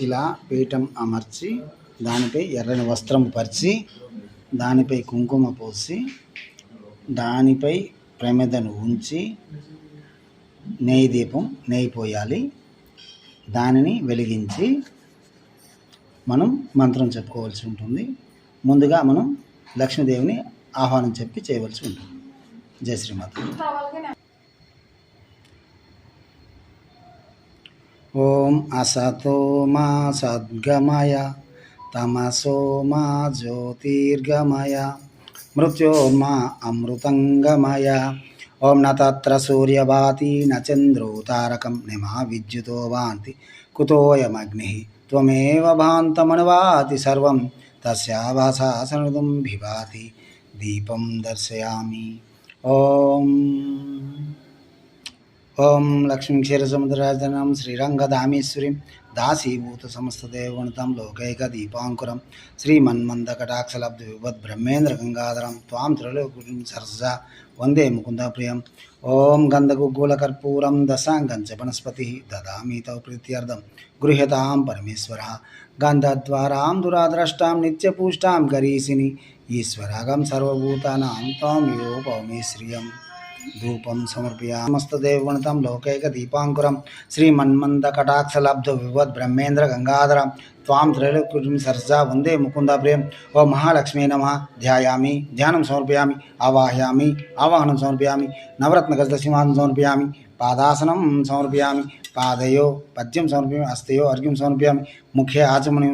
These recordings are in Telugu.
ఇలా పీఠం అమర్చి దానిపై ఎర్రని వస్త్రం పరిచి దానిపై కుంకుమ పోసి దానిపై ప్రమిదను ఉంచి నెయ్యి దీపం నెయ్యి పోయాలి. దానిని వెలిగించి మనం మంత్రం చెప్పుకోవాల్సి ఉంటుంది. ముందుగా మనం లక్ష్మీదేవిని ఆహ్వానం చెప్పి చేయవలసి ఉంటుంది. జయ శ్రీమాత. ओम असतो मा सद्गमय, तमसो मा ज्योतिर्गमय मृत्योर्मा अमृतङ्गमय। ओम न तत्र सूर्यवाती न चन्द्रो तारकं न मा विद्युतो भान्ति कुतोऽयमग्निः त्वमेव भान्तमनुवाति सर्वं तस्याभासा सनुदं भिभाति, दीपं दर्शयामि। ओम। ఓం లక్ష్మీ క్షీరసముద్రరాజనం శ్రీరంగధామేశ్వరీం దాసీభూత సమస్తదేవగుణితం లోకైక దీపాంకురం శ్రీమన్మందకటాక్షలబ్ధ విభద్ బ్రహ్మేంద్ర గంగాధరం త్వాం త్రిలోకుం సరస వందే ముకుంద ప్రియం ఓం గంధగుగ్గులకర్పూరం దశాంగం చ వనస్పతి దదామి తవ ప్రీత్యర్థం. గృహ్యతాం పరమేశ్వర. గంధద్వారాం దురాద్రష్టాం నిత్యపూష్టాం గరీసిని. ఈశ్వరాగం సర్వభూతానాం త్వాం యోపౌమి శ్రియం ధూపం సమర్పయామి సమస్తదేవగుణితం లోకైక దీపాంకురం శ్రీమన్మందకటాక్షలబ్ధ వివద్ బ్రహ్మేంద్ర గంగాధరం త్వాం త్రైలోక్యం సరసా వందే ముకుంద ప్రియం ఓ మహాలక్ష్మీ నమ ధ్యాయామి ధ్యానం సమర్పయామి ఆవాహయామి ఆవాహనం సమర్పయామి నవరత్న గజదశిమానం సమర్పయామి పాదాసనం సమర్పయామి పాదయో పద్యం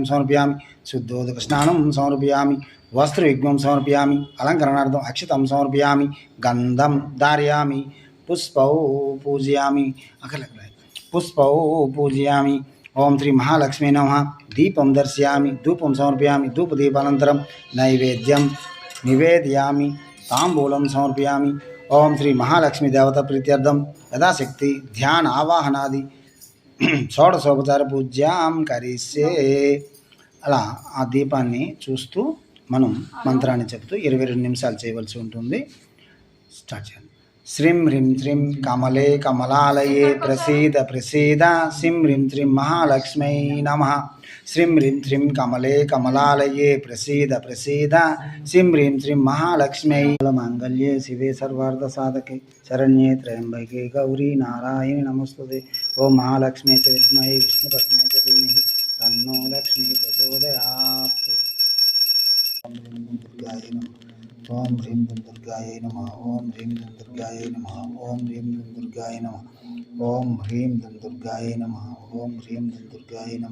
సమర్పయామి శుద్ధోదక స్నానం సమర్పయామి వస్త్రయుగ్మం సమర్పయామి అలంకరణార్థం అక్షతం సమర్పయామి గంధం ధారయామి పుష్పౌ పూజయామి అఖిల పుష్పౌ పూజయామి ఓం శ్రీ మహాలక్ష్మీ నమ దీపం దర్శయామి ధూపం సమర్పయామి ధూపదీపానంతరం నైవేద్యం నివేదయామి తాంబూలం సమర్పయామి ఓం శ్రీ మహాలక్ష్మీ దేవత ప్రీత్యర్థం యథాశక్తి ధ్యాన ఆవాహనాది షోడశోపచార పూజ్యాం కరిష్యే. అలా ఆ దీపాన్ని చూస్తూ మనం మంత్రాన్ని చెబుతూ ఇరవై రెండు నిమిషాలు చేయవలసి ఉంటుంది. స్టార్ట్ చేయండి. శ్రీం హ్రీం శ్రీం కమలే కమలాలయే ప్రసీద ప్రసీద శ్రీం హ్రీం శ్రీం మహాలక్ష్మై నమ. శ్రీం హ్రీం శ్రీం కమలే కమలాలయే ప్రసీద ప్రసీద శ్రీం హ్రీం శ్రీం మహాలక్ష్మై. మాంగళ్యే శివే సర్వార్థ సాధకే శరణ్యే త్రయంబకే గౌరీ నారాయణి నమస్తుతే. ఓ మహాలక్ష్మీ చ విద్మహే విష్ణుపత్నే చ ధీమహి తన్నో లక్ష్మీ ప్రచోదయాత్ ఓం హ్రీం దుం దుర్గాయ నమ ఓం హ్రీం దుం దుర్గాయ నమ ఓం హ్రీం దుం దుర్గాయ నమ ఓం హ్రీం దుం దుర్గాయ నమ ఓం హ్రీం దుం దుర్గాయ నమ